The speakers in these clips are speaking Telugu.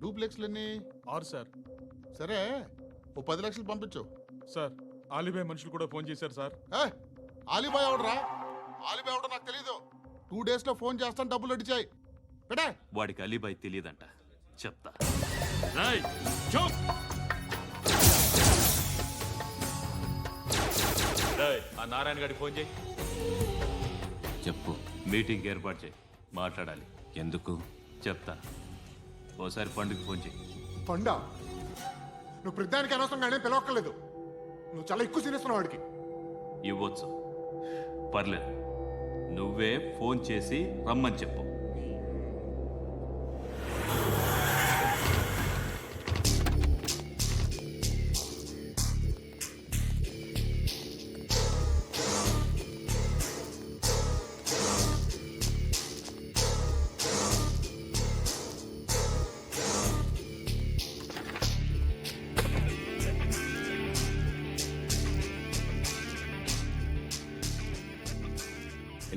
డూప్లెక్స్లు ఎన్ని ఆరు సార్. సరే. ఓ పది లక్షలు పంపించు. సార్ ఆలిబాయ్ మనుషులు కూడా ఫోన్ చేశారు సార్. ఏ ఆలిబాయ్ ఎవడరా? ఆలిబాయ్ ఎవడో నాకు తెలీదు. టూ డేస్లో ఫోన్ చేస్తాను డబ్బులు అడిచాయి. పెట్టే. వాడికి అలీబాయ్ తెలియదంట చెప్తా. రాయ్ చూప్. రాయ్ ఆ నారాయణ గారికి ఫోన్ చేయి. చెప్పు. మీటింగ్ ఏర్పాటు చేయి. మాట్లాడాలి. ఎందుకు? చెప్తా. ఓసారి పండుగ ఫోన్ చేయి పండా? నువ్వు ప్రతిదానికి అనవసరంగానే పిలవక్కర్లేదు. నువ్వు చాలా ఎక్కువ సీనిస్తున్నావు వాడికి. ఇవ్వచ్చు. పర్లేదు. నువ్వే ఫోన్ చేసి రమ్మని చెప్పు.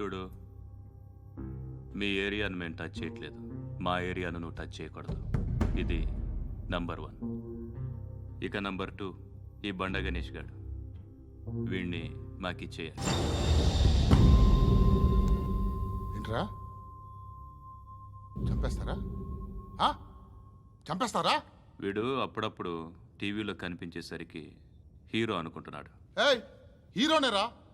చూడు మీ ఏరియాను మేము టచ్ చేయట్లేదు. మా ఏరియాను నువ్వు టచ్ చేయకూడదు. ఇది నంబర్ వన్ ఇక నంబర్ టూ ఈ బండ గణేష్ గాడు. వీణ్ణి మాకిచ్చేయాలి ఏంట్రా? చంపేస్తారా? ఆ? చంపేస్తారా? వీడు అప్పుడప్పుడు టీవీలో కనిపించేసరికి హీరో అనుకుంటున్నాడు. ఏయ్ హీరోనేరా?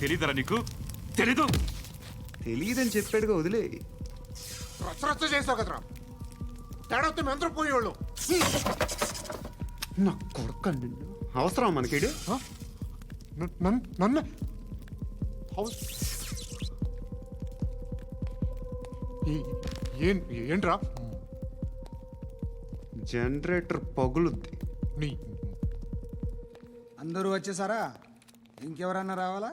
తెలియదరా నీకు? తెలీదు. తెలియదని చెప్పాడుగా వదిలే. రచ్చ రచ్చ చేసావు కదరా. తేడా వస్తే మెంతరం పోయేవాళ్ళు. నా కొడుకు నిన్ను. అవసరం మనకిడు నన్ను ఏంట్రా? జనరేటర్ పగులుద్ది. నీ. అందరూ వచ్చేసారా? ఇంకెవరన్నా రావాలా?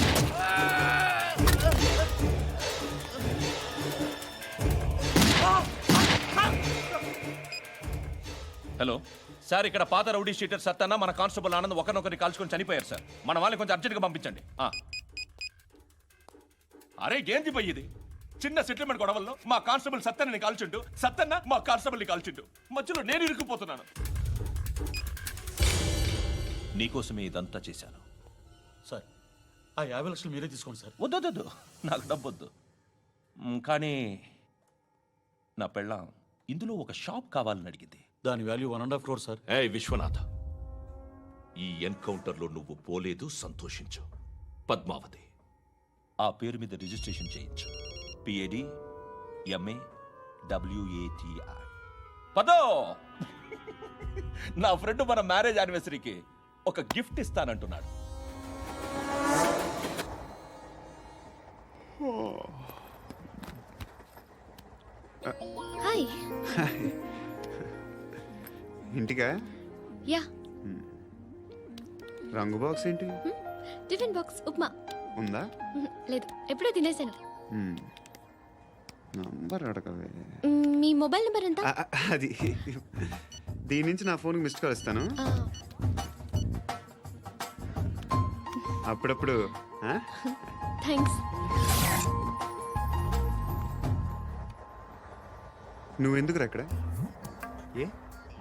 హలో. సార్ ఇక్కడ పాత రౌడీ షీటర్ సత్తన్న మన కానిస్టేబుల్ ఆనంద్ ఒకరినొకరిని కాల్చుకొని చనిపోయారు సార్. మన వాళ్ళని కొంచెం అర్జెంట్గా పంపించండి. ఆ. అరే ఏంది పోయి ఇది? చిన్న సెటిల్మెంట్ గొడవల్లో మా కానిస్టేబుల్ సత్తన్నని కాల్చుండు సత్తన్న మా కానిస్టేబుల్ని కాల్చుండు. మధ్యలో నేను ఇరుక్కుపోతున్నాను. నీకోసమే ఇదంతా చేశాను. సార్ ఆ యాభై లక్షలు మీరే తీసుకోండి సార్. వద్దొద్దు నాకు డబ్బొద్దు మ్, కానీ నా పెళ్ళాం ఇందులో ఒక షాప్ కావాలని అడిగింది. దాని value one and half crore sir. ఏ విశ్వనాథ. ఈ ఎన్కౌంటర్లో నువ్వు పోలేదు సంతోషించు. పద్మావతి. ఆ పేరు మీద రిజిస్ట్రేషన్ చేయించు. పిఏడి ఎంఏ డబ్ల్యూఏటిఐ పదో! నా ఫ్రెండ్ మన మ్యారేజ్ యానివర్సరీకి ఒక గిఫ్ట్ ఇస్తానంటున్నాడు. హాయ్. ఇంటికా? యా. రంగు బాక్స్ ఏంటి? Tiffin box upma. ఉందా? లేదు ఎప్పుడో తినేసాను. నంబర్ అడగవే. మీ మొబైల్ నెంబర్ ఎంత? అది. దీని నుంచి నా ఫోన్కి మిస్డ్ కాల్ ఇస్తాను. అప్పుడప్పుడు? థ్యాంక్స్ నువ్వెందుకురా ఇక్కడ ఏ?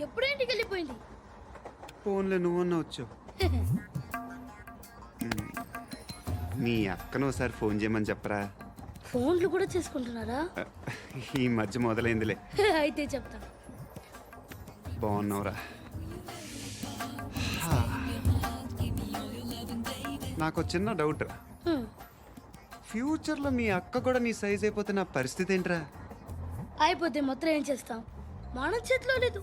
ఎప్పుడు ఇంటికి వెళ్ళిపోయింది. ఫోన్లో నువ్వన్నా వచ్చావు. మీ అక్కను ఒకసారి ఫోన్ చేయమని చెప్పరా? ఫోన్లు కూడా చేసుకుంటున్నారా? ఈ మధ్య మొదలైందిలే. అయితే చెప్తా. బాగున్నావురా. నాకు చిన్న డౌట్ రా ఫ్యూచర్లో మీ అక్క కూడా నీ సైజ్ అయిపోతే నా పరిస్థితి ఏంట్రా? అయిపోతే మొత్తం ఏం చేస్తాం? మన చేతిలో లేదు.